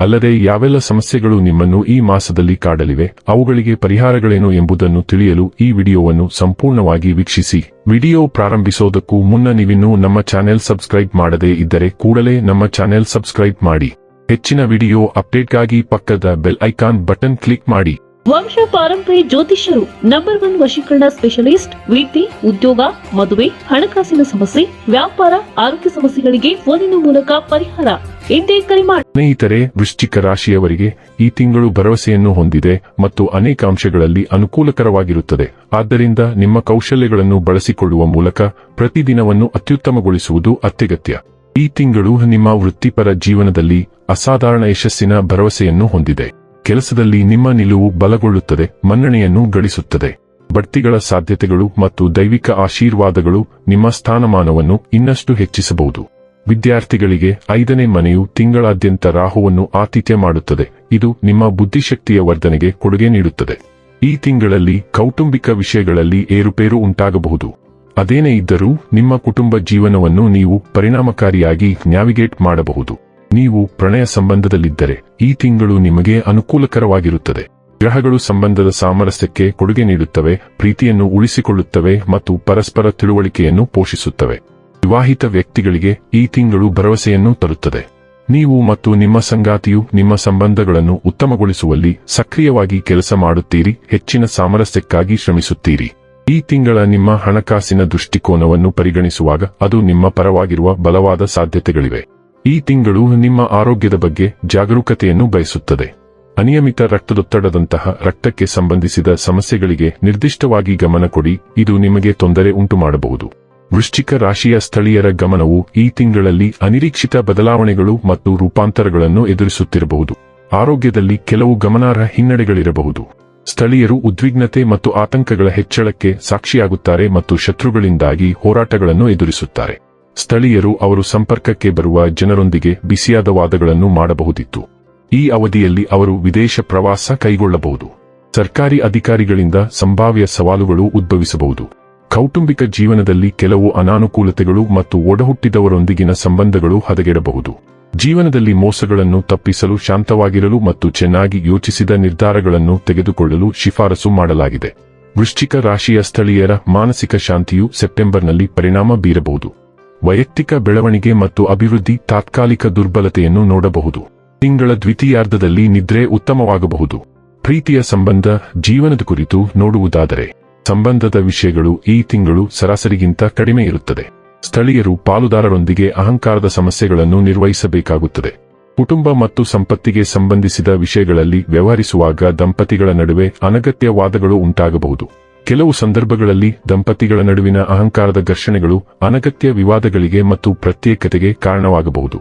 ಅಲ್ಲದೆ ಯಾವೆಲ್ಲ ಸಮಸ್ಯೆಗಳು ನಿಮ್ಮನ್ನು ಈ ಮಾಸದಲ್ಲಿ ಕಾಡಲಿವೆ, ಅವುಗಳಿಗೆ ಪರಿಹಾರಗಳೇನು ಎಂಬುದನ್ನು ತಿಳಿಯಲು ಈ ವಿಡಿಯೋವನ್ನು ಸಂಪೂರ್ಣವಾಗಿ ವೀಕ್ಷಿಸಿ. ವಿಡಿಯೋ ಪ್ರಾರಂಭಿಸೋದಕ್ಕೂ ಮುನ್ನ ನೀವಿನ್ನೂ ನಮ್ಮ ಚಾನೆಲ್ ಸಬ್ಸ್ಕ್ರೈಬ್ ಮಾಡದೇ ಇದ್ದರೆ ಕೂಡಲೇ ನಮ್ಮ ಚಾನೆಲ್ ಸಬ್ಸ್ಕ್ರೈಬ್ ಮಾಡಿ. ಹೆಚ್ಚಿನ ವಿಡಿಯೋ ಅಪ್ಡೇಟ್ಗಾಗಿ ಪಕ್ಕದ ಬೆಲ್ ಐಕಾನ್ ಬಟನ್ ಕ್ಲಿಕ್ ಮಾಡಿ. ವಂಶ ಪಾರಂಪರಿ ಜ್ಯೋತಿಷ್ಯರು ನಂಬರ್ ಒನ್ ವಶೀಕರಣ ಸ್ಪೆಷಲಿಸ್ಟ್ ವಿದ್ಯೆ ಉದ್ಯೋಗ, ಮದುವೆ, ಹಣಕಾಸಿನ ಸಮಸ್ಯೆ, ವ್ಯಾಪಾರ, ಆರೋಗ್ಯ ಸಮಸ್ಯೆಗಳಿಗೆ ಫೋನಿನ ಮೂಲಕ ಪರಿಹಾರ. ಎಂದೇ ಕರೆ ಮಾಡಿ ಸ್ನೇಹಿತರೆ, ವೃಶ್ಚಿಕ ರಾಶಿಯವರಿಗೆ ಈ ತಿಂಗಳು ಭರವಸೆಯನ್ನು ಹೊಂದಿದೆ ಮತ್ತು ಅನೇಕ ಅಂಶಗಳಲ್ಲಿ ಅನುಕೂಲಕರವಾಗಿರುತ್ತದೆ. ಆದ್ದರಿಂದ ನಿಮ್ಮ ಕೌಶಲ್ಯಗಳನ್ನು ಬಳಸಿಕೊಳ್ಳುವ ಮೂಲಕ ಪ್ರತಿದಿನವನ್ನು ಅತ್ಯುತ್ತಮಗೊಳಿಸುವುದು ಅತ್ಯಗತ್ಯ. ಈ ತಿಂಗಳು ನಿಮ್ಮ ವೃತ್ತಿಪರ ಜೀವನದಲ್ಲಿ ಅಸಾಧಾರಣ ಯಶಸ್ಸಿನ ಭರವಸೆಯನ್ನು ಹೊಂದಿದೆ. ಕೆಲಸದಲ್ಲಿ ನಿಮ್ಮ ನಿಲುವು ಬಲಗೊಳ್ಳುತ್ತದೆ, ಮನ್ನಣೆಯನ್ನು ಗಳಿಸುತ್ತದೆ. ಬಡ್ತಿಗಳ ಸಾಧ್ಯತೆಗಳು ಮತ್ತು ದೈವಿಕ ಆಶೀರ್ವಾದಗಳು ನಿಮ್ಮ ಸ್ಥಾನಮಾನವನ್ನು ಇನ್ನಷ್ಟು ಹೆಚ್ಚಿಸಬಹುದು. ವಿದ್ಯಾರ್ಥಿಗಳಿಗೆ ಐದನೇ ಮನೆಯು ತಿಂಗಳಾದ್ಯಂತ ರಾಹುವನ್ನು ಆತಿಥ್ಯ ಮಾಡುತ್ತದೆ. ಇದು ನಿಮ್ಮ ಬುದ್ಧಿಶಕ್ತಿಯ ವರ್ಧನೆಗೆ ಕೊಡುಗೆ ನೀಡುತ್ತದೆ. ಈ ತಿಂಗಳಲ್ಲಿ ಕೌಟುಂಬಿಕ ವಿಷಯಗಳಲ್ಲಿ ಏರುಪೇರು ಉಂಟಾಗಬಹುದು. ಅದೇನೇ ಇದ್ದರೂ ನಿಮ್ಮ ಕುಟುಂಬ ಜೀವನವನ್ನು ನೀವು ಪರಿಣಾಮಕಾರಿಯಾಗಿ ನ್ಯಾವಿಗೇಟ್ ಮಾಡಬಹುದು. ನೀವು ಪ್ರಣಯ ಸಂಬಂಧದಲ್ಲಿದ್ದರೆ ಈ ತಿಂಗಳು ನಿಮಗೆ ಅನುಕೂಲಕರವಾಗಿರುತ್ತದೆ. ಗ್ರಹಗಳು ಸಂಬಂಧದ ಸಾಮರಸ್ಯಕ್ಕೆ ಕೊಡುಗೆ ನೀಡುತ್ತವೆ, ಪ್ರೀತಿಯನ್ನು ಉಳಿಸಿಕೊಳ್ಳುತ್ತವೆ ಮತ್ತು ಪರಸ್ಪರ ತಿಳುವಳಿಕೆಯನ್ನು ಪೋಷಿಸುತ್ತವೆ. ವಿವಾಹಿತ ವ್ಯಕ್ತಿಗಳಿಗೆ ಈ ತಿಂಗಳು ಭರವಸೆಯನ್ನು ತರುತ್ತದೆ. ನೀವು ಮತ್ತು ನಿಮ್ಮ ಸಂಗಾತಿಯು ನಿಮ್ಮ ಸಂಬಂಧಗಳನ್ನು ಉತ್ತಮಗೊಳಿಸುವಲ್ಲಿ ಸಕ್ರಿಯವಾಗಿ ಕೆಲಸ ಮಾಡುತ್ತೀರಿ, ಹೆಚ್ಚಿನ ಸಾಮರಸ್ಯಕ್ಕಾಗಿ ಶ್ರಮಿಸುತ್ತೀರಿ. ಈ ತಿಂಗಳ ನಿಮ್ಮ ಹಣಕಾಸಿನ ದೃಷ್ಟಿಕೋನವನ್ನು ಪರಿಗಣಿಸುವಾಗ ಅದು ನಿಮ್ಮ ಪರವಾಗಿರುವ ಬಲವಾದ ಸಾಧ್ಯತೆಗಳಿವೆ. ಈ ತಿಂಗಳು ನಿಮ್ಮ ಆರೋಗ್ಯದ ಬಗ್ಗೆ ಜಾಗರೂಕತೆಯನ್ನು ಬಯಸುತ್ತದೆ. ಅನಿಯಮಿತ ರಕ್ತದೊತ್ತಡದಂತಹ ರಕ್ತಕ್ಕೆ ಸಂಬಂಧಿಸಿದ ಸಮಸ್ಯೆಗಳಿಗೆ ನಿರ್ದಿಷ್ಟವಾಗಿ ಗಮನ ಕೊಡಿ, ಇದು ನಿಮಗೆ ತೊಂದರೆ ಉಂಟುಮಾಡಬಹುದು. ವೃಶ್ಚಿಕ ರಾಶಿಯ ಸ್ಥಳೀಯರ ಗಮನವು ಈ ತಿಂಗಳಲ್ಲಿ ಅನಿರೀಕ್ಷಿತ ಬದಲಾವಣೆಗಳು ಮತ್ತು ರೂಪಾಂತರಗಳನ್ನು ಎದುರಿಸುತ್ತಿರಬಹುದು. ಆರೋಗ್ಯದಲ್ಲಿ ಕೆಲವು ಗಮನಾರ್ಹ ಹಿನ್ನಡೆಗಳಿರಬಹುದು. ಸ್ಥಳೀಯರು ಉದ್ವಿಗ್ನತೆ ಮತ್ತು ಆತಂಕಗಳ ಹೆಚ್ಚಳಕ್ಕೆ ಸಾಕ್ಷಿಯಾಗುತ್ತಾರೆ ಮತ್ತು ಶತ್ರುಗಳಿಂದಾಗಿ ಹೋರಾಟಗಳನ್ನು ಎದುರಿಸುತ್ತಾರೆ. ಸ್ಥಳೀಯರು ಅವರು ಸಂಪರ್ಕಕ್ಕೆ ಬರುವ ಜನರೊಂದಿಗೆ ಬಿಸಿಯಾದ ವಾದಗಳನ್ನು ಮಾಡಬಹುದಿತ್ತು. ಈ ಅವಧಿಯಲ್ಲಿ ಅವರು ವಿದೇಶ ಪ್ರವಾಸ ಕೈಗೊಳ್ಳಬಹುದು. ಸರ್ಕಾರಿ ಅಧಿಕಾರಿಗಳಿಂದ ಸಂಭಾವ್ಯ ಸವಾಲುಗಳು ಉದ್ಭವಿಸಬಹುದು. ಕೌಟುಂಬಿಕ ಜೀವನದಲ್ಲಿ ಕೆಲವು ಅನಾನುಕೂಲತೆಗಳು ಮತ್ತು ಒಡಹುಟ್ಟಿದವರೊಂದಿಗಿನ ಸಂಬಂಧಗಳು ಹದಗೆಡಬಹುದು. ಜೀವನದಲ್ಲಿ ಮೋಸಗಳನ್ನು ತಪ್ಪಿಸಲು ಶಾಂತವಾಗಿರಲು ಮತ್ತು ಚೆನ್ನಾಗಿ ಯೋಚಿಸಿದ ನಿರ್ಧಾರಗಳನ್ನು ತೆಗೆದುಕೊಳ್ಳಲು ಶಿಫಾರಸು ಮಾಡಲಾಗಿದೆ. ವೃಶ್ಚಿಕ ರಾಶಿಯ ಸ್ಥಳೀಯರ ಮಾನಸಿಕ ಶಾಂತಿಯು ಸೆಪ್ಟೆಂಬರ್ನಲ್ಲಿ ಪರಿಣಾಮ ಬೀರಬಹುದು. ವೈಯಕ್ತಿಕ ಬೆಳವಣಿಗೆ ಮತ್ತು ಅಭಿವೃದ್ಧಿ ತಾತ್ಕಾಲಿಕ ದುರ್ಬಲತೆಯನ್ನು ನೋಡಬಹುದು. ತಿಂಗಳ ದ್ವಿತೀಯಾರ್ಧದಲ್ಲಿ ನಿದ್ರೆ ಉತ್ತಮವಾಗಬಹುದು. ಪ್ರೀತಿಯ ಸಂಬಂಧ, ಜೀವನದ ಕುರಿತು ನೋಡುವುದಾದರೆ, ಸಂಬಂಧದ ವಿಷಯಗಳು ಈ ತಿಂಗಳು ಸರಾಸರಿಗಿಂತ ಕಡಿಮೆ ಇರುತ್ತದೆ. ಸ್ಥಳೀಯರು ಪಾಲುದಾರರೊಂದಿಗೆ ಅಹಂಕಾರದ ಸಮಸ್ಯೆಗಳನ್ನು ನಿರ್ವಹಿಸಬೇಕಾಗುತ್ತದೆ. ಕುಟುಂಬ ಮತ್ತು ಸಂಪತ್ತಿಗೆ ಸಂಬಂಧಿಸಿದ ವಿಷಯಗಳಲ್ಲಿ ವ್ಯವಹರಿಸುವಾಗ ದಂಪತಿಗಳ ನಡುವೆ ಅನಗತ್ಯ ವಾದಗಳು ಉಂಟಾಗಬಹುದು. ಕೆಲವು ಸಂದರ್ಭಗಳಲ್ಲಿ ದಂಪತಿಗಳ ನಡುವಿನ ಅಹಂಕಾರದ ಘರ್ಷಣೆಗಳು ಅನಗತ್ಯ ವಿವಾದಗಳಿಗೆ ಮತ್ತು ಪ್ರತ್ಯೇಕತೆಗೆ ಕಾರಣವಾಗಬಹುದು.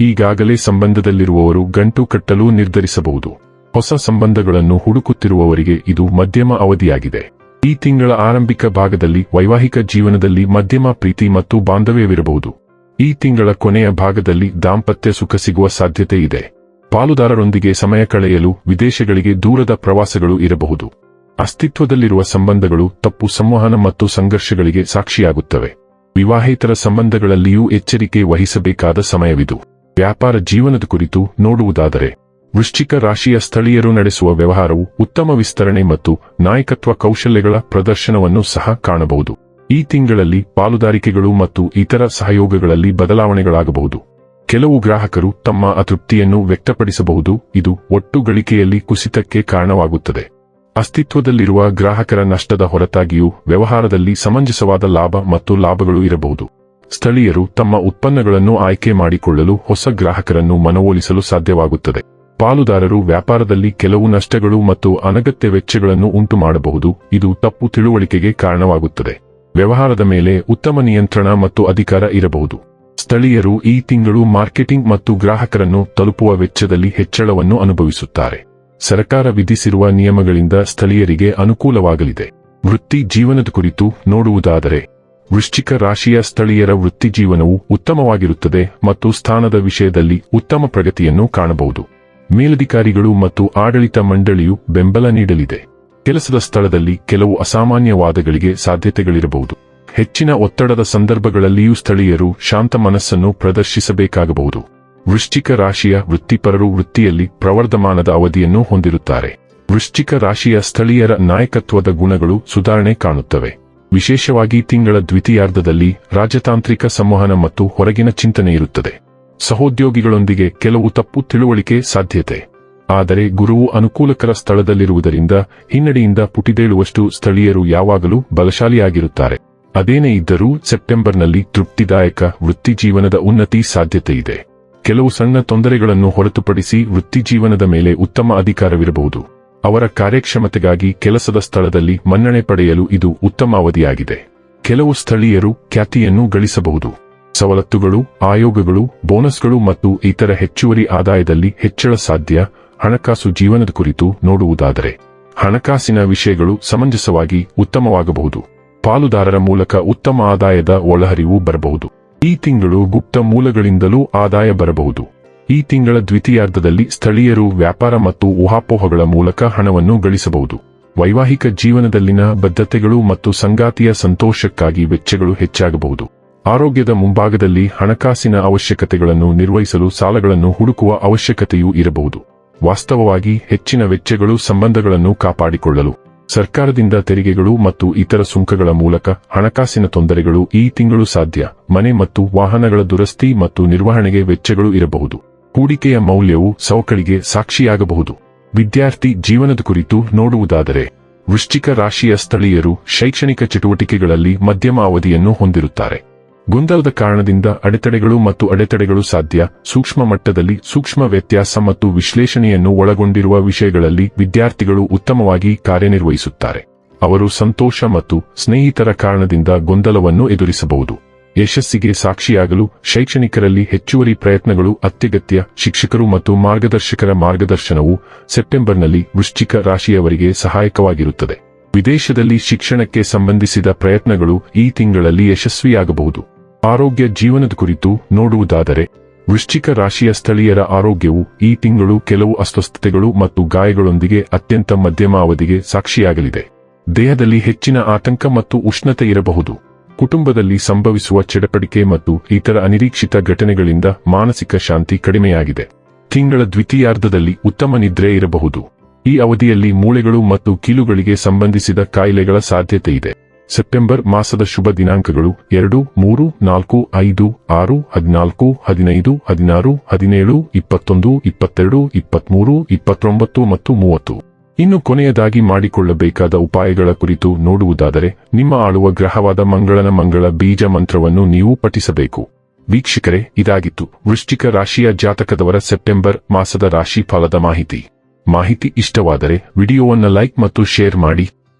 ಈಗಾಗಲೇ ಸಂಬಂಧದಲ್ಲಿರುವವರು ಗಂಟು ಕಟ್ಟಲು ನಿರ್ಧರಿಸಬಹುದು. ಹೊಸ ಸಂಬಂಧಗಳನ್ನು ಹುಡುಕುತ್ತಿರುವವರಿಗೆ ಇದು ಮಧ್ಯಮ ಅವಧಿಯಾಗಿದೆ. ಈ ತಿಂಗಳ ಆರಂಭಿಕ ಭಾಗದಲ್ಲಿ ವೈವಾಹಿಕ ಜೀವನದಲ್ಲಿ ಮಧ್ಯಮ ಪ್ರೀತಿ ಮತ್ತು ಬಾಂಧವ್ಯವಿರಬಹುದು. ಈ ತಿಂಗಳ ಕೊನೆಯ ಭಾಗದಲ್ಲಿ ದಾಂಪತ್ಯ ಸುಖ ಸಿಗುವ ಸಾಧ್ಯತೆ ಇದೆ. ಪಾಲುದಾರರೊಂದಿಗೆ ಸಮಯ ಕಳೆಯಲು ವಿದೇಶಗಳಿಗೆ ದೂರದ ಪ್ರವಾಸಗಳು ಇರಬಹುದು. ಅಸ್ತಿತ್ವದಲ್ಲಿರುವ ಸಂಬಂಧಗಳು ತಪ್ಪು ಸಂವಹನ ಮತ್ತು ಸಂಘರ್ಷಗಳಿಗೆ ಸಾಕ್ಷಿಯಾಗುತ್ತವೆ. ವಿವಾಹೇತರ ಸಂಬಂಧಗಳಲ್ಲಿಯೂ ಎಚ್ಚರಿಕೆ ವಹಿಸಬೇಕಾದ ಸಮಯವಿದು. ವ್ಯಾಪಾರ ಜೀವನದ ಕುರಿತು ನೋಡುವುದಾದರೆ, ವೃಶ್ಚಿಕ ರಾಶಿಯ ಸ್ಥಳೀಯರು ನಡೆಸುವ ವ್ಯವಹಾರವು ಉತ್ತಮ ವಿಸ್ತರಣೆ ಮತ್ತು ನಾಯಕತ್ವ ಕೌಶಲ್ಯಗಳ ಪ್ರದರ್ಶನವನ್ನು ಸಹ ಕಾಣಬಹುದು. ಈ ತಿಂಗಳಲ್ಲಿ ಪಾಲುದಾರಿಕೆಗಳು ಮತ್ತು ಇತರ ಸಹಯೋಗಗಳಲ್ಲಿ ಬದಲಾವಣೆಗಳಾಗಬಹುದು. ಕೆಲವು ಗ್ರಾಹಕರು ತಮ್ಮ ಅತೃಪ್ತಿಯನ್ನು ವ್ಯಕ್ತಪಡಿಸಬಹುದು. ಇದು ಒಟ್ಟು ಗಳಿಕೆಯಲ್ಲಿ ಕುಸಿತಕ್ಕೆ ಕಾರಣವಾಗುತ್ತದೆ. ಅಸ್ತಿತ್ವದಲ್ಲಿರುವ ಗ್ರಾಹಕರ ನಷ್ಟದ ಹೊರತಾಗಿಯೂ ವ್ಯವಹಾರದಲ್ಲಿ ಸಮಂಜಸವಾದ ಲಾಭ ಮತ್ತು ಲಾಭಗಳು ಇರಬಹುದು. ಸ್ಥಳೀಯರು ತಮ್ಮ ಉತ್ಪನ್ನಗಳನ್ನು ಆಯ್ಕೆ ಮಾಡಿಕೊಳ್ಳಲು ಹೊಸ ಗ್ರಾಹಕರನ್ನು ಮನವೊಲಿಸಲು ಸಾಧ್ಯವಾಗುತ್ತದೆ. ಪಾಲುದಾರರು ವ್ಯಾಪಾರದಲ್ಲಿ ಕೆಲವು ನಷ್ಟಗಳು ಮತ್ತು ಅನಗತ್ಯ ವೆಚ್ಚಗಳನ್ನು ಉಂಟು ಮಾಡಬಹುದು ಇದು ತಪ್ಪು ತಿಳುವಳಿಕೆಗೆ ಕಾರಣವಾಗುತ್ತದೆ. ವ್ಯವಹಾರದ ಮೇಲೆ ಉತ್ತಮ ನಿಯಂತ್ರಣ ಮತ್ತು ಅಧಿಕಾರ ಇರಬಹುದು. ಸ್ಥಳೀಯರು ಈ ತಿಂಗಳು ಮಾರ್ಕೆಟಿಂಗ್ ಮತ್ತು ಗ್ರಾಹಕರನ್ನು ತಲುಪುವ ವೆಚ್ಚದಲ್ಲಿ ಹೆಚ್ಚಳವನ್ನು ಅನುಭವಿಸುತ್ತಾರೆ. ಸರ್ಕಾರ ವಿಧಿಸಿರುವ ನಿಯಮಗಳಿಂದ ಸ್ಥಳೀಯರಿಗೆ ಅನುಕೂಲವಾಗಲಿದೆ. ವೃತ್ತಿ ಜೀವನದ ಕುರಿತು ನೋಡುವುದಾದರೆ, ವೃಶ್ಚಿಕ ರಾಶಿಯ ಸ್ಥಳೀಯರ ವೃತ್ತಿ ಜೀವನವು ಉತ್ತಮವಾಗಿರುತ್ತದೆ ಮತ್ತು ಸ್ಥಾನದ ವಿಷಯದಲ್ಲಿ ಉತ್ತಮ ಪ್ರಗತಿಯನ್ನು ಕಾಣಬಹುದು. ಮೇಲಧಿಕಾರಿಗಳು ಮತ್ತು ಆಡಳಿತ ಮಂಡಳಿಯು ಬೆಂಬಲ ನೀಡಲಿದೆ. ಕೆಲಸದ ಸ್ಥಳದಲ್ಲಿ ಕೆಲವು ಅಸಾಮಾನ್ಯ ವಾದಗಳಿಗೆ ಸಾಧ್ಯತೆಗಳಿರಬಹುದು. ಹೆಚ್ಚಿನ ಒತ್ತಡದ ಸಂದರ್ಭಗಳಲ್ಲಿಯೂ ಸ್ಥಳೀಯರು ಶಾಂತ ಮನಸ್ಸನ್ನು ಪ್ರದರ್ಶಿಸಬೇಕಾಗಬಹುದು. ವೃಶ್ಚಿಕ ರಾಶಿಯ ವೃತ್ತಿಪರರು ವೃತ್ತಿಯಲ್ಲಿ ಪ್ರವರ್ಧಮಾನದ ಅವಧಿಯನ್ನು ಹೊಂದಿರುತ್ತಾರೆ. ವೃಶ್ಚಿಕ ರಾಶಿಯ ಸ್ಥಳೀಯರ ನಾಯಕತ್ವದ ಗುಣಗಳು ಸುಧಾರಣೆ ಕಾಣುತ್ತವೆ. ವಿಶೇಷವಾಗಿ ತಿಂಗಳ ದ್ವಿತೀಯಾರ್ಧದಲ್ಲಿ ರಾಜತಾಂತ್ರಿಕ ಸಂವಹನ ಮತ್ತು ಹೊರಗಿನ ಚಿಂತನೆ ಇರುತ್ತದೆ. ಸಹೋದ್ಯೋಗಿಗಳೊಂದಿಗೆ ಕೆಲವು ತಪ್ಪು ತಿಳುವಳಿಕೆ ಸಾಧ್ಯತೆ. ಆದರೆ ಗುರುವು ಅನುಕೂಲಕರ ಸ್ಥಳದಲ್ಲಿರುವುದರಿಂದ ಹಿನ್ನಡೆಯಿಂದ ಪುಟಿದೇಳುವಷ್ಟು ಸ್ಥಳೀಯರು ಯಾವಾಗಲೂ ಬಲಶಾಲಿಯಾಗಿರುತ್ತಾರೆ. ಅದೇನೇ ಇದ್ದರೂ ಸೆಪ್ಟೆಂಬರ್ನಲ್ಲಿ ತೃಪ್ತಿದಾಯಕ ವೃತ್ತಿಜೀವನದ ಉನ್ನತಿ ಸಾಧ್ಯತೆಯಿದೆ ಕೆಲವು ಸಣ್ಣ ತೊಂದರೆಗಳನ್ನು ಹೊರತುಪಡಿಸಿ ವೃತ್ತಿಜೀವನದ ಮೇಲೆ ಉತ್ತಮ ಅಧಿಕಾರವಿರಬಹುದು. ಅವರ ಕಾರ್ಯಕ್ಷಮತೆಗಾಗಿ ಕೆಲಸದ ಸ್ಥಳದಲ್ಲಿ ಮನ್ನಣೆ ಪಡೆಯಲು ಇದು ಉತ್ತಮ ಅವಧಿಯಾಗಿದೆ ಕೆಲವು ಸ್ಥಳೀಯರು ಖ್ಯಾತಿಯನ್ನು ಗಳಿಸಬಹುದು. ಸವಲತ್ತುಗಳು, ಆಯೋಗಗಳು, ಬೋನಸ್ಗಳು ಮತ್ತು ಇತರ ಹೆಚ್ಚುವರಿ ಆದಾಯದಲ್ಲಿ ಹೆಚ್ಚಳ ಸಾಧ್ಯ, ಹಣಕಾಸು ಜೀವನದ ಕುರಿತು ನೋಡುವುದಾದರೆ. ಹಣಕಾಸಿನ ವಿಷಯಗಳು ಸಮಂಜಸವಾಗಿ ಉತ್ತಮವಾಗಬಹುದು. ಪಾಲುದಾರರ ಮೂಲಕ ಉತ್ತಮ ಆದಾಯದ ಒಳಹರಿವು ಬರಬಹುದು. ಈ ತಿಂಗಳು ಗುಪ್ತ ಮೂಲಗಳಿಂದಲೂ ಆದಾಯ ಬರಬಹುದು. ಈ ತಿಂಗಳ ದ್ವಿತೀಯಾರ್ಧದಲ್ಲಿ ಸ್ಥಳೀಯರು ವ್ಯಾಪಾರ ಮತ್ತು ಊಹಾಪೋಹಗಳ ಮೂಲಕ ಹಣವನ್ನು ಗಳಿಸಬಹುದು. ವೈವಾಹಿಕ ಜೀವನದಲ್ಲಿನ ಬದ್ಧತೆಗಳು ಮತ್ತು ಸಂಗಾತಿಯ ಸಂತೋಷಕ್ಕಾಗಿ ವೆಚ್ಚಗಳು ಹೆಚ್ಚಾಗಬಹುದು. ಆರೋಗ್ಯದ ಮುಂಭಾಗದಲ್ಲಿ ಹಣಕಾಸಿನ ಅವಶ್ಯಕತೆಗಳನ್ನು ನಿರ್ವಹಿಸಲು ಸಾಲಗಳನ್ನು ಹುಡುಕುವ ಅವಶ್ಯಕತೆಯೂ ಇರಬಹುದು. ವಾಸ್ತವವಾಗಿ ಹೆಚ್ಚಿನ ವೆಚ್ಚಗಳು ಸಂಬಂಧಗಳನ್ನು ಕಾಪಾಡಿಕೊಳ್ಳಲು. ಸರ್ಕಾರದಿಂದ ತೆರಿಗೆಗಳು ಮತ್ತು ಇತರ ಸುಂಕಗಳ ಮೂಲಕ ಹಣಕಾಸಿನ ತೊಂದರೆಗಳು ಈ ತಿಂಗಳು ಸಾಧ್ಯ. ಮನೆ ಮತ್ತು ವಾಹನಗಳ ದುರಸ್ತಿ ಮತ್ತು ನಿರ್ವಹಣೆಗೆ ವೆಚ್ಚಗಳು ಇರಬಹುದು. ಹೂಡಿಕೆಯ ಮೌಲ್ಯವು ಸವಕಳಿಗೆ ಸಾಕ್ಷಿಯಾಗಬಹುದು. ವಿದ್ಯಾರ್ಥಿ ಜೀವನದ ಕುರಿತು ನೋಡುವುದಾದರೆ, ವೃಶ್ಚಿಕ ರಾಶಿಯ ಸ್ಥಳೀಯರು ಶೈಕ್ಷಣಿಕ ಚಟುವಟಿಕೆಗಳಲ್ಲಿ ಮಧ್ಯಮ ಅವಧಿಯನ್ನು ಹೊಂದಿರುತ್ತಾರೆ. ಗೊಂದಲದ ಕಾರಣದಿಂದ ಅಡೆತಡೆಗಳು ಮತ್ತು ಅಡೆತಡೆಗಳು ಸಾಧ್ಯ. ಸೂಕ್ಷ್ಮ ಮಟ್ಟದಲ್ಲಿ ಸೂಕ್ಷ್ಮ ವ್ಯತ್ಯಾಸ ಮತ್ತು ವಿಶ್ಲೇಷಣೆಯನ್ನು ಒಳಗೊಂಡಿರುವ ವಿಷಯಗಳಲ್ಲಿ ವಿದ್ಯಾರ್ಥಿಗಳು ಉತ್ತಮವಾಗಿ ಕಾರ್ಯನಿರ್ವಹಿಸುತ್ತಾರೆ. ಅವರು ಸಂತೋಷ ಮತ್ತು ಸ್ನೇಹಿತರ ಕಾರಣದಿಂದ ಗೊಂದಲವನ್ನು ಎದುರಿಸಬಹುದು. ಯಶಸ್ಸಿಗೆ ಸಾಕ್ಷಿಯಾಗಲು ಶೈಕ್ಷಣಿಕರಲ್ಲಿ ಹೆಚ್ಚುವರಿ ಪ್ರಯತ್ನಗಳು ಅತ್ಯಗತ್ಯ. ಶಿಕ್ಷಕರು ಮತ್ತು ಮಾರ್ಗದರ್ಶಕರ ಮಾರ್ಗದರ್ಶನವು ಸೆಪ್ಟೆಂಬರ್ನಲ್ಲಿ ವೃಶ್ಚಿಕ ರಾಶಿಯವರಿಗೆ ಸಹಾಯಕವಾಗಿರುತ್ತದೆ. ವಿದೇಶದಲ್ಲಿ ಶಿಕ್ಷಣಕ್ಕೆ ಸಂಬಂಧಿಸಿದ ಪ್ರಯತ್ನಗಳು ಈ ತಿಂಗಳಲ್ಲಿ ಯಶಸ್ವಿಯಾಗಬಹುದು. ಆರೋಗ್ಯ ಜೀವನದ ಕುರಿತು ನೋಡುವುದಾದರೆ, ವೃಶ್ಚಿಕ ರಾಶಿಯ ಸ್ಥಳೀಯರ ಆರೋಗ್ಯವು ಈ ತಿಂಗಳು ಕೆಲವು ಅಸ್ವಸ್ಥತೆಗಳು ಮತ್ತು ಗಾಯಗಳೊಂದಿಗೆ ಅತ್ಯಂತ ಮಧ್ಯಮ ಅವಧಿಗೆ ಸಾಕ್ಷಿಯಾಗಲಿದೆ. ದೇಹದಲ್ಲಿ ಹೆಚ್ಚಿನ ಆತಂಕ ಮತ್ತು ಉಷ್ಣತೆ ಇರಬಹುದು. ಕುಟುಂಬದಲ್ಲಿ ಸಂಭವಿಸುವ ಚಡಪಡಿಕೆ ಮತ್ತು ಇತರ ಅನಿರೀಕ್ಷಿತ ಘಟನೆಗಳಿಂದ ಮಾನಸಿಕ ಶಾಂತಿ ಕಡಿಮೆಯಾಗಿದೆ. ತಿಂಗಳ ದ್ವಿತೀಯಾರ್ಧದಲ್ಲಿ ಉತ್ತಮ ನಿದ್ರೆ ಇರಬಹುದು. ಈ ಅವಧಿಯಲ್ಲಿ ಮೂಳೆಗಳು ಮತ್ತು ಕೀಲುಗಳಿಗೆ ಸಂಬಂಧಿಸಿದ ಕಾಯಿಲೆಗಳ ಸಾಧ್ಯತೆ ಇದೆ ಸೆಪ್ಟೆಂಬರ್ ಮಾಸದ ಶುಭ ದಿನಾಂಕಗಳು ಎರಡು, ಮೂರು, ನಾಲ್ಕು, ಐದು, ಆರು, ಹದಿನಾಲ್ಕು, ಹದಿನೈದು, ಹದಿನಾರು, ಹದಿನೇಳು, ಇಪ್ಪತ್ತೊಂದು, ಇಪ್ಪತ್ತೆರಡು, ಇಪ್ಪತ್ಮೂರು, ಇಪ್ಪತ್ತೊಂಬತ್ತು ಮತ್ತು ಮೂವತ್ತು. ಇನ್ನು ಕೊನೆಯದಾಗಿ ಮಾಡಿಕೊಳ್ಳಬೇಕಾದ ಉಪಾಯಗಳ ಕುರಿತು ನೋಡುವುದಾದರೆ, ನಿಮ್ಮ ಆಳುವ ಗ್ರಹವಾದ ಮಂಗಳನ ಮಂಗಳ ಬೀಜ ಮಂತ್ರವನ್ನು ನೀವು ಪಠಿಸಬೇಕು. ವೀಕ್ಷಕರೇ, ಇದಾಗಿತ್ತು. ವೃಶ್ಚಿಕ ರಾಶಿಯ ಜಾತಕದವರ ಸೆಪ್ಟೆಂಬರ್ ಮಾಸದ ರಾಶಿ ಫಲದ ಮಾಹಿತಿ. ಮಾಹಿತಿ ಇಷ್ಟವಾದರೆ ವಿಡಿಯೋವನ್ನು ಲೈಕ್ ಮತ್ತು ಶೇರ್ ಮಾಡಿ.